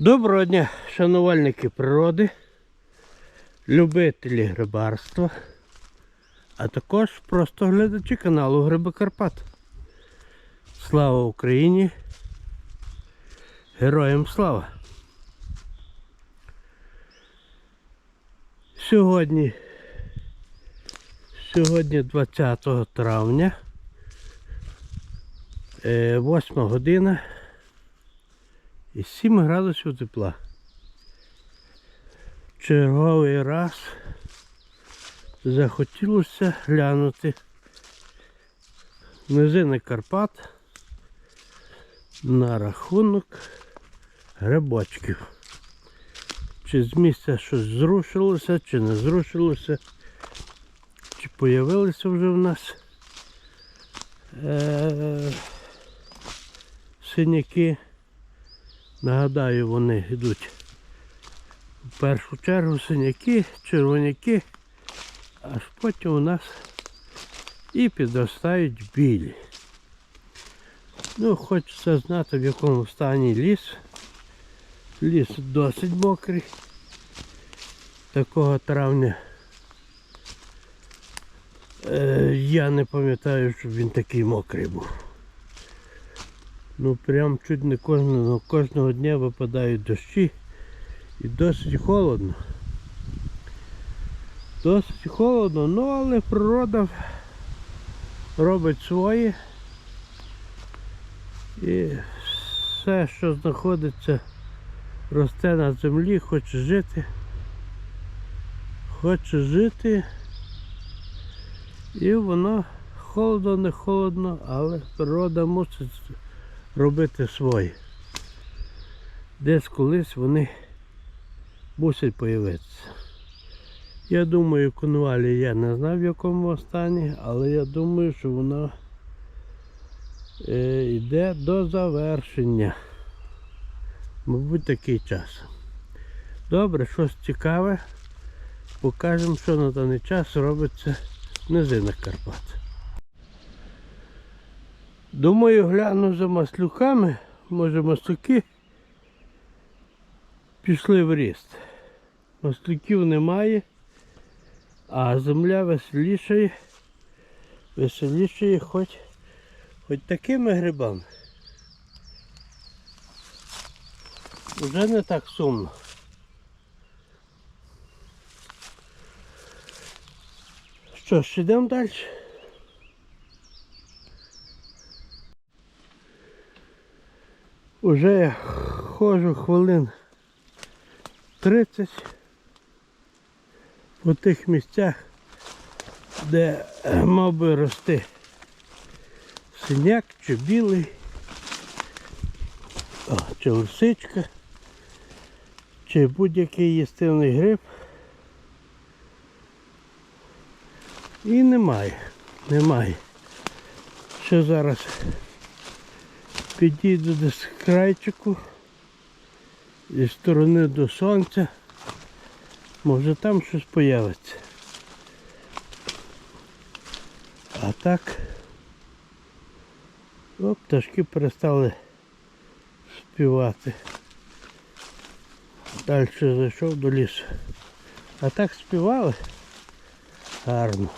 Доброго дня, шанувальники природи, любителі грибарства, а також просто глядачі каналу Гриби Карпат. Слава Україні! Героям слава! Сьогодні, сьогодні 20 травня, е, 8 година і 7 градусів тепла. Черговий раз захотілося глянути низини Карпат на рахунок грибочків. Чи з місця щось зрушилося, чи не зрушилося, чи появилися вже в нас е- синяки. Нагадаю, вони йдуть в першу чергу синяки, червоняки, аж потім у нас і підростають білі. Ну, хочеться знати в якому стані ліс. Ліс досить мокрий. Такого травня е, я не пам'ятаю, щоб він такий мокрий був. Ну прям чуть не кожного, кожного дня випадають дощі і досить холодно. Досить холодно, ну але природа робить своє. І все, що знаходиться, росте на землі, хоче жити. Хоче жити. І воно холодно, не холодно, але природа мусить робити своє. Десь колись вони мусять появитися. Я думаю, конвалі я не знаю в якому стані, але я думаю, що воно е, йде до завершення. Мабуть, такий час. Добре, щось цікаве. Покажемо, що на даний час робиться в низинах Карпат. Думаю, гляну за маслюками, може маслюки пішли в ріст. Маслюків немає, а земля веселішає, веселішає хоч, хоч такими грибами. Вже не так сумно. Що ж, йдемо далі. Уже я ходжу хвилин 30 по тих місцях, де е, мав би рости синяк чи білий, о, чи лисичка, чи будь-який їстивний гриб. І немає, немає. Що зараз підійду десь крайчику зі сторони до сонця. Може там щось появиться. А так о, пташки перестали співати. Далі зайшов до лісу. А так співали гарно.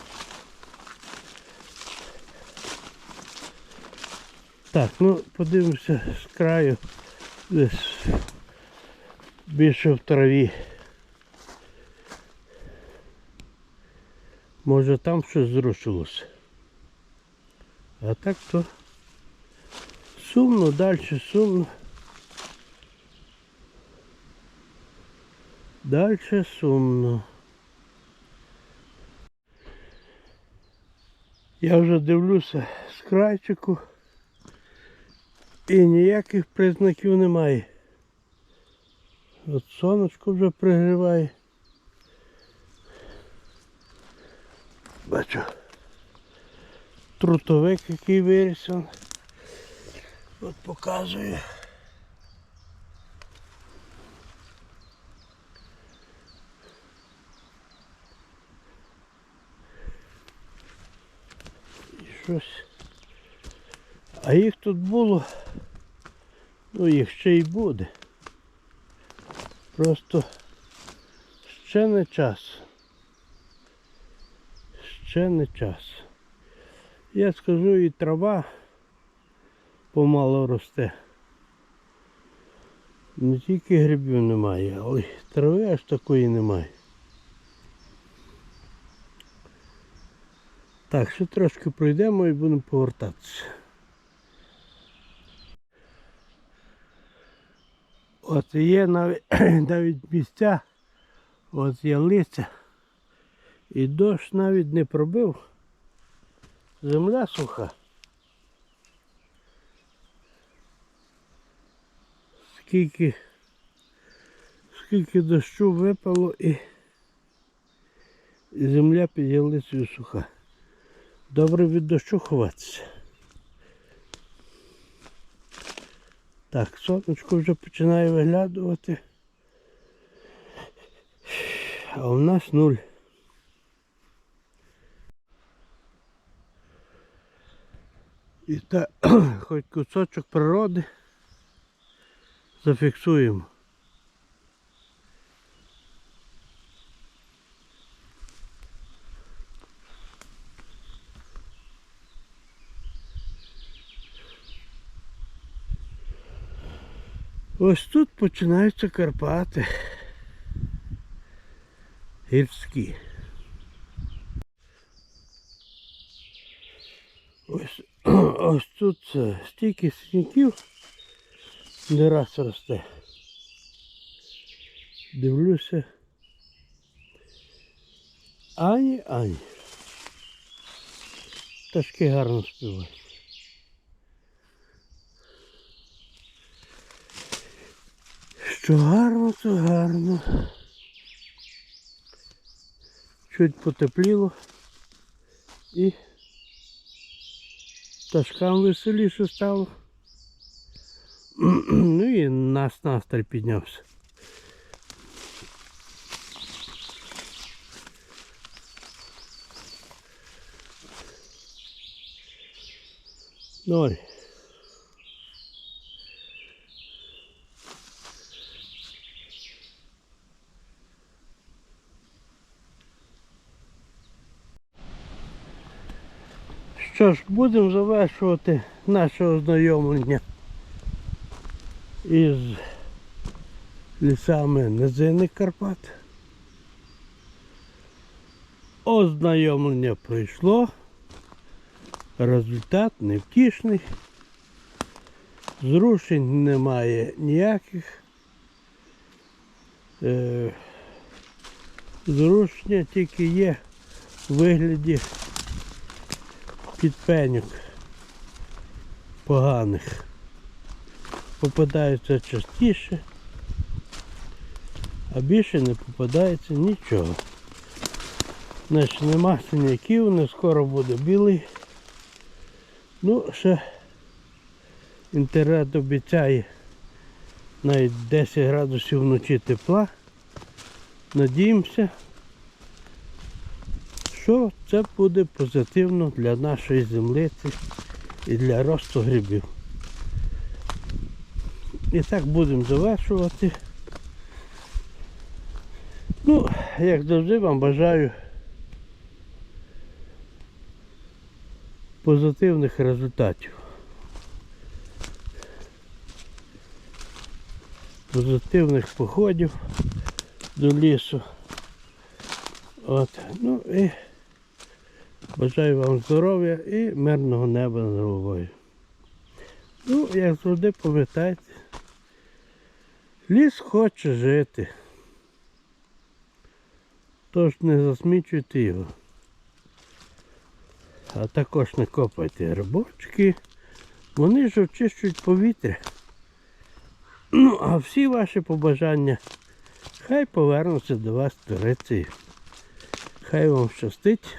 Так, ну подивимося з краю десь більше в траві. Може там щось зрушилося. А так то сумно, далі сумно. Далі сумно. Я вже дивлюся з крайчику. І ніяких признаків немає. От сонечко вже пригріває. Бачу. Трутовик, який виріс. От показує. І щось. А їх тут було. Ну їх ще й буде. Просто ще не час. Ще не час. Я скажу, і трава помало росте. Не тільки грибів немає, але трави аж такої немає. Так, ще трошки пройдемо і будемо повертатися. От є навіть, навіть місця, от є листя, і дощ навіть не пробив. Земля суха. Скільки, скільки дощу випало і, і земля під ялицею суха. Добре від дощу ховатися. Так, сонечко вже починає виглядувати. А у нас нуль. І так, хоч кусочок природи зафіксуємо. Ось тут починаються Карпати. Гірські. Ось, ось тут е, стільки сніків не раз росте. Дивлюся. Ані, ані. Пташки гарно співають. Що гарно, то гарно. Чуть потепліло і пташкам веселіше стало. Ну і нас настрій піднявся. Ноль. Що ж, будемо завершувати наше ознайомлення із лісами низини Карпат. Ознайомлення пройшло. Результат невтішний. Зрушень немає ніяких. Е, зрушення тільки є в вигляді підпеньок поганих. Попадаються частіше, а більше не попадається нічого. Значить нема синяків, не скоро буде білий. Ну, ще інтернет обіцяє навіть 10 градусів вночі тепла. Надіємося, що це буде позитивно для нашої землиці і для росту грибів. І так будемо завершувати. Ну, як завжди вам бажаю позитивних результатів. Позитивних походів до лісу. От, ну і бажаю вам здоров'я і мирного неба над головою. Ну, як завжди пам'ятайте, ліс хоче жити. Тож не засмічуйте його. А також не копайте грибочки. Вони ж очищують повітря. Ну, а всі ваші побажання хай повернуться до вас Туреції. Хай вам щастить.